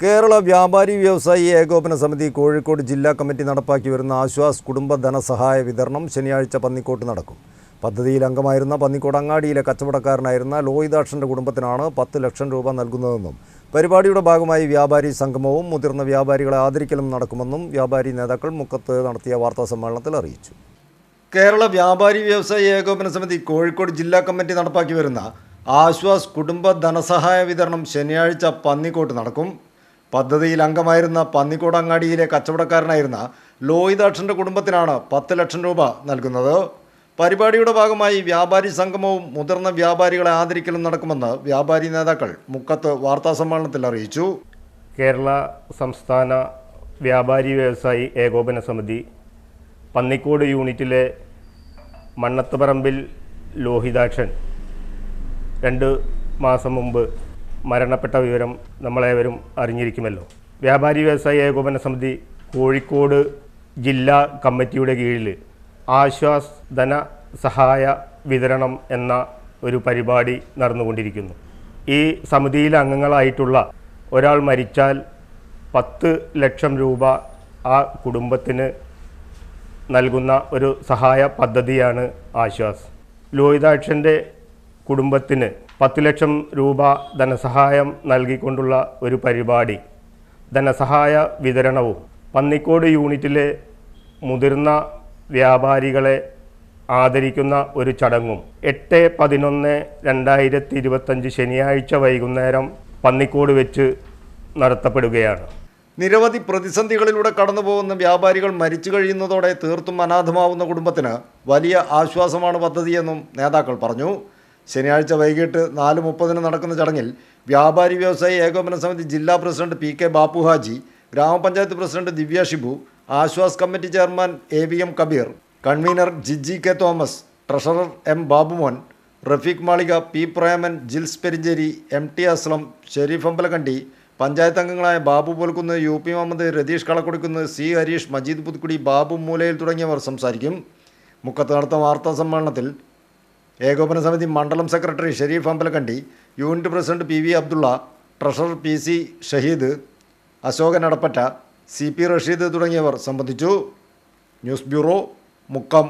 കേരള വ്യാപാരി വ്യവസായി ഏകോപന സമിതി കോഴിക്കോട് ജില്ലാ കമ്മിറ്റി നടപ്പാക്കി വരുന്ന ആശ്വാസ് കുടുംബ ധനസഹായ വിതരണം ശനിയാഴ്ച പന്നിക്കോട്ട് നടക്കും. പദ്ധതിയിൽ അംഗമായിരുന്ന പന്നിക്കോട് അങ്ങാടിയിലെ കച്ചവടക്കാരനായിരുന്ന ലോഹിതാക്ഷന്റെ കുടുംബത്തിനാണ് പത്ത് ലക്ഷം രൂപ നൽകുന്നതെന്നും പരിപാടിയുടെ ഭാഗമായി വ്യാപാരി സംഗമവും മുതിർന്ന വ്യാപാരികളെ ആദരിക്കലും നടക്കുമെന്നും വ്യാപാരി നേതാക്കൾ മുക്കത്ത് നടത്തിയ വാർത്താ സമ്മേളനത്തിൽ അറിയിച്ചു. കേരള വ്യാപാരി വ്യവസായി ഏകോപന സമിതി കോഴിക്കോട് ജില്ലാ കമ്മിറ്റി നടപ്പാക്കി വരുന്ന ആശ്വാസ് കുടുംബ ധനസഹായ വിതരണം ശനിയാഴ്ച പന്നിക്കോട്ട് നടക്കും. പദ്ധതിയിൽ അംഗമായിരുന്ന പന്നിക്കോട് അങ്ങാടിയിലെ കച്ചവടക്കാരനായിരുന്ന ലോഹിതാക്ഷന്റെ കുടുംബത്തിനാണ് പത്ത് ലക്ഷം രൂപ നൽകുന്നത്. പരിപാടിയുടെ ഭാഗമായി വ്യാപാരി സംഗമവും മുതിർന്ന വ്യാപാരികളെ ആദരിക്കലും നടക്കുമെന്ന് വ്യാപാരി നേതാക്കൾ മുക്കത്ത് വാർത്താസമ്മേളനത്തിൽ അറിയിച്ചു. കേരള സംസ്ഥാന വ്യാപാരി വ്യവസായി ഏകോപന സമിതി പന്നിക്കോട് യൂണിറ്റിലെ മണ്ണത്തുപറമ്പിൽ ലോഹിതാക്ഷൻ രണ്ട് മാസം മുമ്പ് മരണപ്പെട്ട വിവരം നമ്മളേവരും അറിഞ്ഞിരിക്കുമല്ലോ. വ്യാപാരി വ്യവസായി ഏകോപന സമിതി കോഴിക്കോട് ജില്ലാ കമ്മിറ്റിയുടെ കീഴിൽ ആശ്വാസ് ധന സഹായ വിതരണം എന്ന ഒരു പരിപാടി നടന്നുകൊണ്ടിരിക്കുന്നു. ഈ സമിതിയിലെ അംഗങ്ങളായിട്ടുള്ള ഒരാൾ മരിച്ചാൽ പത്ത് ലക്ഷം രൂപ ആ കുടുംബത്തിന് നൽകുന്ന ഒരു സഹായ പദ്ധതിയാണ് ആശ്വാസ്. ലോഹിതാക്ഷന്റെ കുടുംബത്തിന് പത്ത് ലക്ഷം രൂപ ധനസഹായം നൽകിക്കൊണ്ടുള്ള ഒരു പരിപാടി. ധനസഹായ വിതരണവും. പന്നിക്കോട് യൂണിറ്റിലെ മുതിർന്ന വ്യാപാരികളെ ആദരിക്കുന്ന ഒരു ചടങ്ങും. എട്ട് പതിനൊന്ന് രണ്ടായിരത്തി ഇരുപത്തഞ്ച് ശനിയാഴ്ച വൈകുന്നേരം പന്നിക്കോട് വെച്ച് നടത്തപ്പെടുകയാണ്. നിരവധി പ്രതിസന്ധികളിലൂടെ കടന്നുപോകുന്ന വ്യാപാരികൾ മരിച്ചു കഴിയുന്നതോടെ തീർത്തും അനാഥമാവുന്ന കുടുംബത്തിന് വലിയ ആശ്വാസമാണ് പദ്ധതിയെന്നും നേതാക്കൾ പറഞ്ഞു. ശനിയാഴ്ച വൈകിട്ട് നാല് മുപ്പതിന് നടക്കുന്ന ചടങ്ങിൽ വ്യാപാരി വ്യവസായി ഏകോപന സമിതി ജില്ലാ president P K Bappuhaji gramapanchayat president Divya Shibu Aashwas committee chairman A V M Kabeer convener Jiji K Thomas treasurer M Babumon Rafeeq Malika P Preman Jils Perincheri M T Aslam Shareef Ambalakandi panchayat അംഗങ്ങളായ Babu Polkunnu U P Muhammad Ratheesh Kalakodukkunnu C Harish Majeed Puthukudi Babu Moolayil തുടങ്ങിയവർ സംസാരിക്കും. മുക്കത്ത് നടത്ത വാർത്താ സമ്മേളനത്തിൽ ഏകോപന സമിതി മണ്ഡലം secretary Shareef Ambalakandi unit president P V Abdulla treasurer P C Shaheed Ashokan Adappatta C P Rasheed തുടങ്ങിയവർ സംബന്ധിച്ചു. News bureau Mukkam.